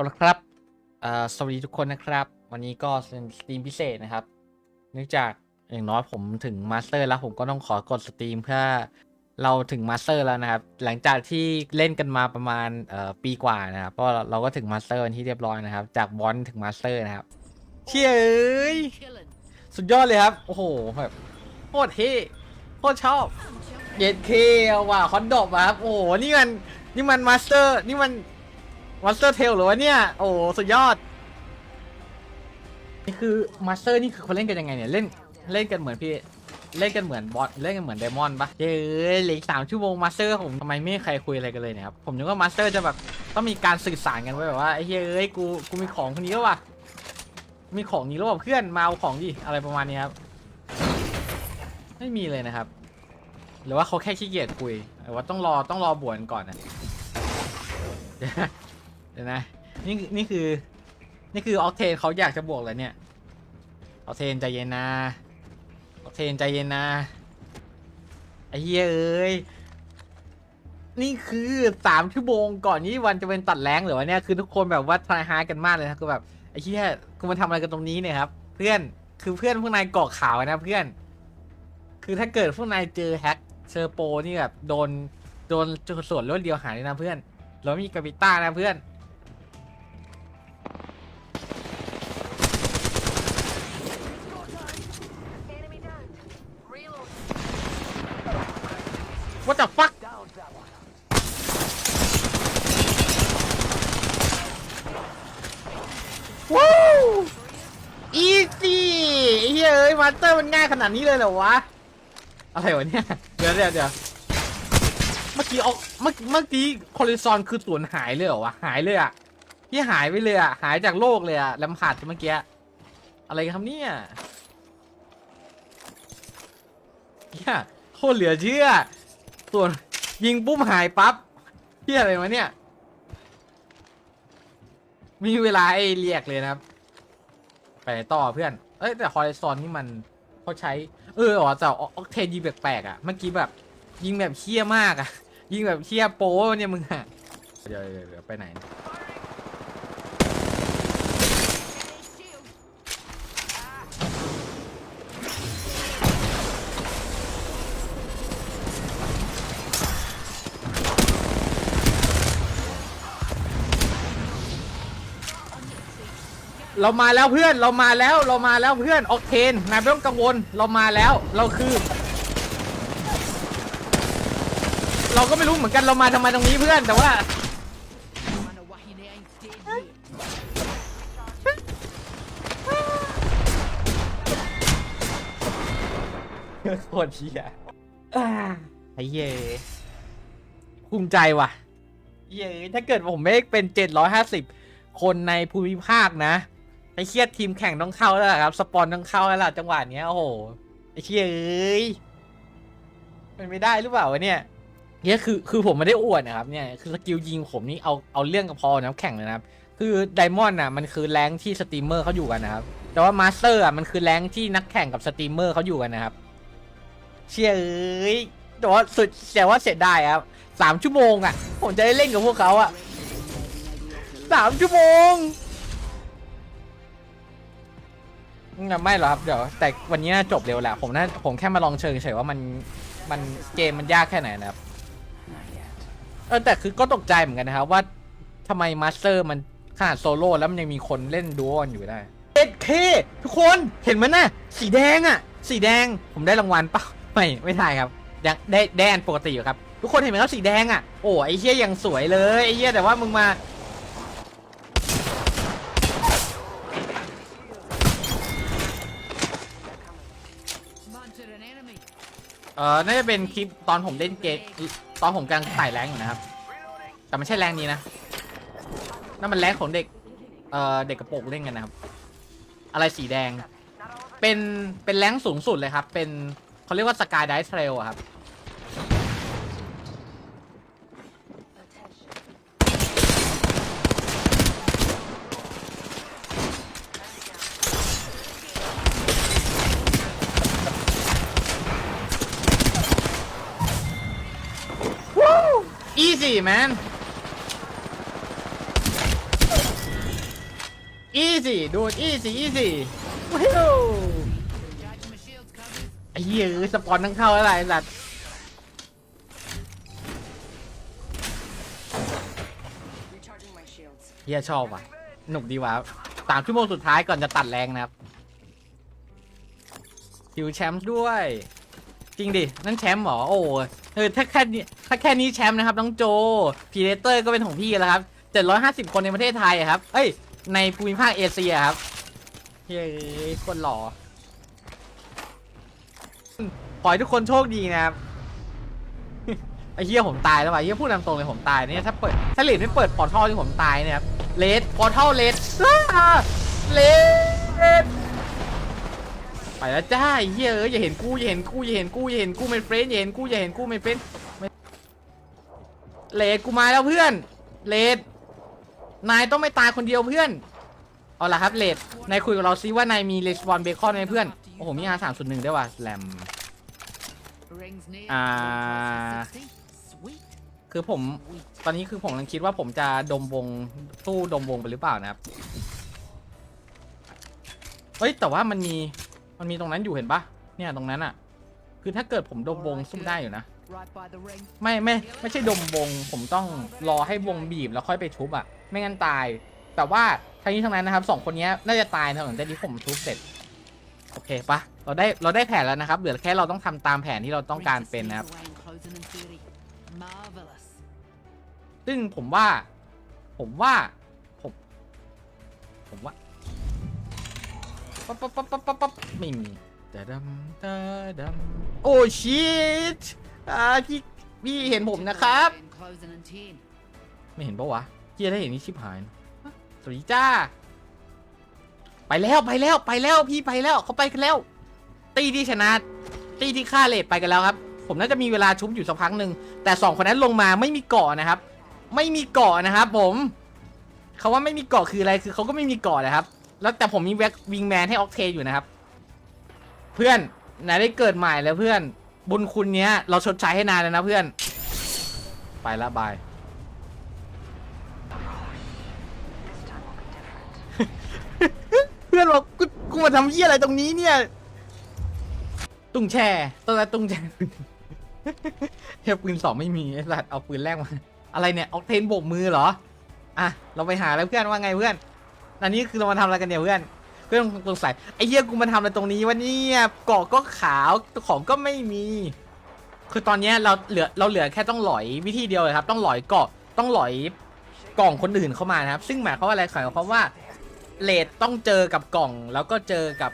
เอาละครับสวัสดีทุกคนนะครับ วันนี้ก็เป็นสตรีมพิเศษนะครับ เนื่องจากอย่างน้อยผมถึงมาสเตอร์แล้วผมก็ต้องขอกดสตรีมเพื่อเราถึงมาสเตอร์แล้วนะครับ หลังจากที่เล่นกันมาประมาณปีกว่านะครับก็เราก็ถึงมาสเตอร์ที่เรียบร้อยนะครับ จากบอลถึงมาสเตอร์นะครับเชี่ยยสุดยอดเลยครับ โอ้โหแบบโคตรเท่โคตรชอบเย็ดเคว่ะคอนดอบอะครับโอ้โหนี่มันนี่มันมาสเตอร์นี่มัน มาสเตอร์เทลหรือวะเนี่ย โอ้โหสุดยอด นี่คือมาสเตอร์นี่คือเขาเล่นกันยังไงเนี่ย เล่นเล่นกันเหมือนพี่ เล่นกันเหมือนบอสเล่นกันเหมือนไดมอนด์ปะเย้ยเหลืออีกสามชั่วโมงมาสเตอร์ผมทำไมไม่มีใครคุยอะไรกันเลยเนี่ยครับ ผมนึกว่ามาสเตอร์จะแบบต้องมีการสื่อสารกันไว้แบบว่าไอ้เฮ้ยเอ้ยกูกูมีของคนนี้แล้วว่ะ มีของนี้แล้วว่ะเพื่อนมาเอาของดิอะไรประมาณนี้ครับ ไม่มีเลยนะครับ หรือว่าเขาแค่ขี้เกียจคุยหรือว่าต้องรอต้องรอบวนก่อนนะ เดี๋ยวนะนี่นี่คือ นี่คือออกเทนเขาอยากจะบวกเลยเนี่ยออกเทนใจเย็นนะออกเทนใจเย็นนะไอ้เหี้ยเอ้ยนี่คือสามชั่วโมงก่อนนี้วันจะเป็นตัดแรงหรือวะเนี่ยคือทุกคนแบบว่าทายฮากันมากเลยนะคือแบบไอ้เหี้ยกูมาทำอะไรกันตรงนี้เนี่ยครับ เพื่อนคือเพื่อนพวกนายเกาะข่าวนะเพื่อน คือถ้าเกิดพวกนายเจอแฮกเจอโปรนี่แบบโดนโดนส่วนลดเดียวหายเลยนะเพื่อนเรามีกาปิต้านะเพื่อน What the fuck ว้าวอีซี่เฮ้ยเอ้ยมาสเตอร์มันง่ายขนาดนี้เลยเหรอวะ อะไรวะเนี่ย เดี๋ยวเดี๋ยวเดี๋ยวเมื่อกี้ออกเมื่อเมื่อกี้คอลิซอนคือส่วนหายเลยเหรอวะ หายเลยอะที่หายไปเลยอะหายจากโลกเลยอะแลมพาร์ดเมื่อกี้ อะไรครับเนี่ยเฮียโคตรเหลือเชื่อ ส่วนยิงปุ๊บหายปั๊บเฮียอะไรวะเนี่ย มีเวลาไอ้เรียกเลยนะครับ ไปต่อเพื่อน เอ้ยแต่ฮอริซอนนี่มันเขาใช้ เอออ๋อแต่ออกเทนยิงแปลกๆอะ เมื่อกี้แบบ ยิงแบบเฮี้ยมากอะ ยิงแบบเฮี้ยโป้เนี่ยมึงอะ เดี๋ยวเดี๋ยวไปไหน เรามาแล้วเพื่อนเรามาแล้วเรามาแล้วเพื่อนออกเทนนายไม่ต้องกังวลเรามาแล้วเราคือ เราก็ไม่รู้เหมือนกันเรามาทำไมตรงนี้เพื่อนแต่ว่า โคตรเฮียอ่าไอ้เย่ภูมิใจว่ะเย่ถ้าเกิดผมไม่เป็น 750 คนในภูมิภาคนะ อ้เคียดทีมแข่งต้องเข้าแล้วล่ะครับ สปอนต้องเข้าแล้วล่ะจังหวะเนี้ยโอ้โหไอ้เคียเอ้ยเป็นไม่ได้หรือเปล่าวะเนี่ยเนี่ยคือคือผมไม่ได้อวดนะครับเนี่ยคือสกิลยิงผมนี่เอาเอาเรื่องกับพอนะแข่งเลยนะครับ คือไดมอนด์อะมันคือแรงที่สตรีมเมอร์เขาอยู่กันนะครับ แต่ว่ามาสเตอร์อะมันคือแรงที่นักแข่งกับสตรีมเมอร์เขาอยู่กันนะครับ เชี่ยเอ้ยแต่ว่าสุดแต่ว่าเสียดายครับสามชั่วโมงอะ ผมจะได้เล่นกับพวกเขาอะสามชั่วโมง ไม่หรอกครับเดี๋ยวแต่วันนี้น่าจบเร็วแหละผมน่าผมแค่มาลองเชิงเฉยว่ามันมันเกมมันยากแค่ไหนนะครับเออแต่คือก็ตกใจเหมือนกันนะครับว่าทำไมมาสเตอร์มันขนาดโซโล่แล้วมันยังมีคนเล่นดูโอนอยู่ได้เอ็ดเคทุกคนเห็นมันน่ะสีแดงอะ สีแดงผมได้รางวัลเปล่าไม่ไม่ได้ครับยังได้ได้อันปกติอยู่ครับ ทุกคนเห็นไหมครับสีแดงอะโอ้ไอ้เหี้ยยังสวยเลยไอ้เหี้ยแต่ว่ามึงมา เออน่าจะเป็นคลิปตอนผมเล่นเกมตอนผมกำลังไต่แรงอยู่นะครับ แต่ไม่ใช่แรงนี้นะนั่นมันแรงของเด็กเอ่อเด็กกระโปรงเล่นกันนะครับ อะไรสีแดง เป็นเป็นแรงสูงสุดเลยครับ เป็นเขาเรียกว่าสกายไดส์เทรลอะครับ easy man easy ดูด easy easy วิว Charging my shields, cousins. ไอ้เหี้ยสปอนทั้งเข้าอะไรสัตว์เฮียชอบว่ะ หนุกดีว่ะสามชั่วโมงสุดท้ายก่อนจะตัดแรงนะครับคิวแชมป์ด้วย จริงดิ นั่นแชมป์เหรอ โอ้ เออถ้าแค่นี้ถ้าแค่นี้แชมป์นะครับน้องโจพีเดเตอร์ก็เป็นของพี่แล้วครับ 750 คนในประเทศไทยครับ เอ้ย ในภูมิภาคเอเชียครับเฮ้ยคนหล่อขอให้ทุกคนโชคดีนะครับไอ้เหี้ยผมตายแล้วว่ะไอ้เหี้ยพูดตามตรงเลยผมตายเนี่ยถ้าเปิดถ้าเลดไม่เปิดพอร์ทัลที่ผมตายเนี่ยครับเลดพอร์ทัลเลดเลด ไปแล้วจ้าเหี้ยเอ้ยอย่าเห็นกูอย่าเห็นกูอย่าเห็นกูอย่าเห็นกูไม่เฟรนอย่าเห็นกูอย่าเห็นกูไม่เฟรนเลดกูมาแล้วเพื่อนเลดนายต้องไม่ตายคนเดียวเพื่อนเอาล่ะครับเลดนายคุยกับเราซิว่านายมีเลสบอลเบคอนไหมเพื่อนโอ้โหมีอาสามส่วนหนึ่งได้ว่ะแลม Rings near. Ah. 60. Sweet. คือผมตอนนี้คือผมกำลังคิดว่าผมจะดมวงตู้ดมวงไปหรือเปล่านะครับเฮ้ยแต่ว่ามันมี มันมีตรงนั้นอยู่เห็นปะเนี่ยตรงนั้นอะคือถ้าเกิดผมดมวงสู้ได้อยู่นะ Right by the ring. ไม่ไม่ไม่ใช่ดมวงผมต้องรอให้วงบีบแล้วค่อยไปชุบอะไม่งั้นตาย แต่ว่าทั้งนี้ทั้งนั้นนะครับสองคนนี้น่าจะตายนะหลังจากที่ผมชุบเสร็จโอเคปะเราได้เราได้แผนแล้วนะครับ เหลือแค่เราต้องทำตามแผนที่เราต้องการเป็นนะครับ Rings a sneak away in closing in theory. Marvelous. ซึ่งผมว่า ผมว่า ผม ผมว่า ปั๊บปั๊บปั๊บปั๊บปั๊บปั๊บไม่มีตาดำตาดำโอ้ชิตอ่าพี่พี่เห็นผมนะครับ ไม่เห็นปะวะเกียร์ถ้าเห็นนี่ชิบหายนะสวัสดีจ้า ไปแล้วไปแล้วไปแล้วพี่ไปแล้วเขาไปกันแล้ว ตีที่ชนะ ตีที่ฆ่าเลทไปกันแล้วครับ ผมน่าจะมีเวลาชุบอยู่สักพักหนึ่งแต่สองคนนั้นลงมาไม่มีเกาะนะครับ ไม่มีเกาะนะครับ ผมเขาว่าไม่มีเกาะคืออะไรคือเขาก็ไม่มีเกาะนะครับ แล้วแต่ผมมีแว็กวิงแมนให้ออกเทอยู่นะครับ เพื่อนนายได้เกิดใหม่แล้วเพื่อน บุญคุณเนี้ย เราชดใช้ให้นานแล้วนะเพื่อน ไปละบาย เพื่อนบอกกูกูมาทำเยี่ยอะไรตรงนี้เนี่ย ตุ้งแช่ต้นละตุ้งแช่เฮียปืนสองไม่มีไอ้สัตว์เอาปืนแรกมา อะไรเนี่ยออกเทนโบกมือเหรอ อะ เราไปหาแล้วเพื่อนว่าไงเพื่อน อันนี้คือเรามาทำอะไรกันเนี่ยเพื่อนเพื่อนสงสัยไอ้เหี้ยกูมาทำอะไรตรงนี้วะเนี่ยเกาะก็ขาวของก็ไม่มี คือตอนเนี้ยเราเหลือเราเหลือแค่ต้องหลอยวิธีเดียวเลยครับ ต้องหลอยเกาะต้องหลอยกล่องคนอื่นเข้ามานะครับ ซึ่งหมายความว่าอะไรหมายความว่าเลดต้องเจอกับกล่อง แล้วก็เจอกับ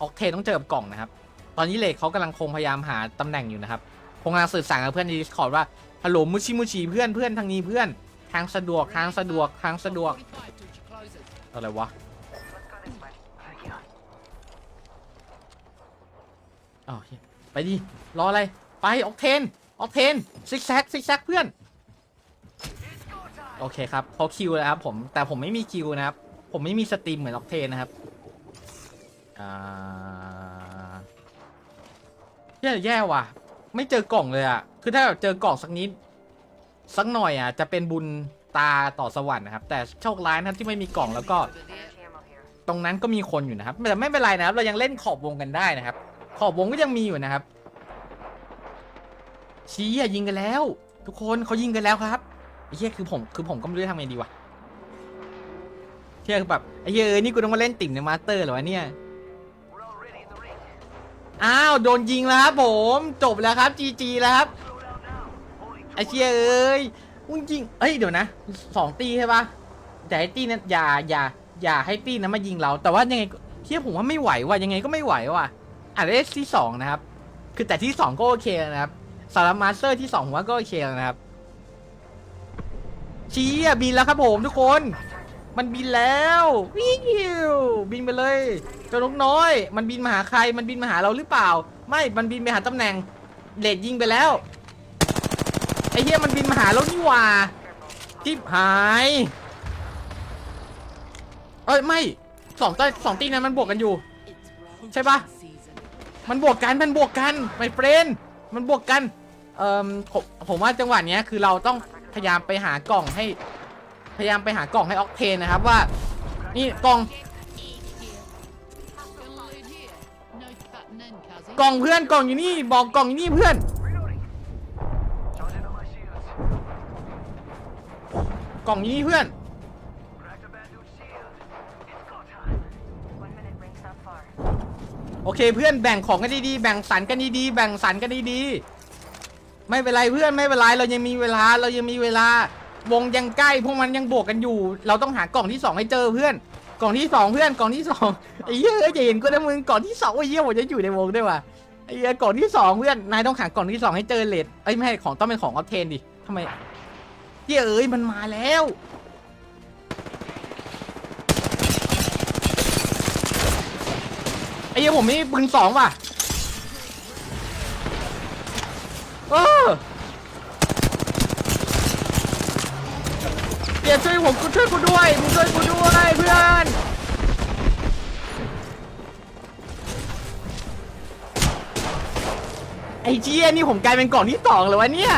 ออกเทนต้องเจอกับกล่องนะครับ ตอนนี้เลดเขากำลังคงพยายามหาตำแหน่งอยู่นะครับคงกำลังสื่อสารกับเพื่อนใน Discord ว่าฮัลโหลมุชิมุชิเพื่อนเพื่อนทางนี้เพื่อนทางสะดวกทางสะดวกทางสะดวก อะไรวะอ้าวไปดิ รออะไร ไป ออกเทน ออกเทน ซิกแซก ซิกแซกเพื่อน โอเคครับเขาคิวแล้วครับผม แต่ผมไม่มีคิวนะครับ ผมไม่มีสตรีมเหมือนออกเทนนะครับ อ่าแย่แย่ว่ะ ไม่เจอกล่องเลยอะคือถ้าเจอกล่องสักนิด สักหน่อยอะจะเป็นบุญ ตาต่อสวรรค์นะครับ แต่โชคร้ายนะครับที่ไม่มีกล่องแล้วก็ ตรงนั้นก็มีคนอยู่นะครับแต่ไม่เป็นไรนะครับ เรายังเล่นขอบวงกันได้นะครับ ขอบวงก็ยังมีอยู่นะครับ ชี้อะยิงกันแล้ว ทุกคนเขายิงกันแล้วครับไอ้เหี้ยคือผมคือผมก็ไม่รู้จะทำไงดีวะเหี้ยคือแบบไอ้เหี้ยเอ้ยนี่กูต้องมาเล่นติ่มในมาสเตอร์เหรอวะเนี่ยอ้าวโดนยิงแล้วครับผมจบแล้วครับจีจีแล้วครับไอ้เชี่ยเอ้ย มึงยิงเอ้ยเดี๋ยวนะสองตีใช่ปะแต่ไอ้ตีนั้นอย่าอย่าอย่าให้ตีนั้นมายิงเรา แต่ว่ายังไงเชี่ยผมว่าไม่ไหวว่ะยังไงก็ไม่ไหวว่ะอาจจะได้ที่สองนะครับ คือแต่ที่สองก็โอเคแล้วนะครับสารมาสเตอร์ที่สองผมว่าก็โอเคแล้วนะครับชี้อะบินแล้วครับผมทุกคน มันบินแล้ววิวบินไปเลยเจ้านกน้อย มันบินมาหาใครมันบินมาหาเราหรือเปล่า ไม่มันบินไปหาตำแหน่งเลดยิงไปแล้ว ไอ้เหี้ยมันบินมาหาเรานี่หว่าจิบหาย เอ้ยไม่สองต้สองตีนั้นมันบวกกันอยู่ ใช่ปะมันบวกกันมันบวกกันไม่เฟรนมันบวกกัน เอ่อผมผมว่าจังหวะเนี้ยคือเราต้องพยายามไปหากล่องให้ พยายามไปหากล่องให้ออกเทนนะครับว่า นี่กล่อง กล่องเพื่อนกล่องอยู่นี่บอกกล่องอยู่นี่เพื่อน กล่องนี่เพื่อน โอเคเพื่อนแบ่งของกันดีๆ แบ่งสรรกันดีๆ แบ่งสรรกันดีๆ ไม่เป็นไรเพื่อนไม่เป็นไรเรายังมีเวลาเรายังมีเวลาวงยังใกล้พวกมันยังบวกกันอยู่ เราต้องหากล่องที่สองให้เจอเพื่อน กล่องที่สองเพื่อนกล่องที่สองไอ้เหี้ยจะเห็นกูนะมึงกล่องที่สองไอ้เหี้ยผมจะอยู่ในวงด้วยว่ะไอ้เหี้ยกล่องที่สองเพื่อนนายต้องหากล่องที่สองให้เจอเลดเอ้ไม่ใช่ของต้องเป็นของออฟเทนดิทำไม เหี้ยเอ้ยมันมาแล้ว ไอ้เหี้ยผมไม่ปืนสองว่ะเออเดี๋ยวช่วยผมกูช่วยกูด้วยมึงช่วยกูด้วยเพื่อนไอ้เจี๊ยนี่ผมกลายเป็นกล่องที่สองเลยวะเนี่ย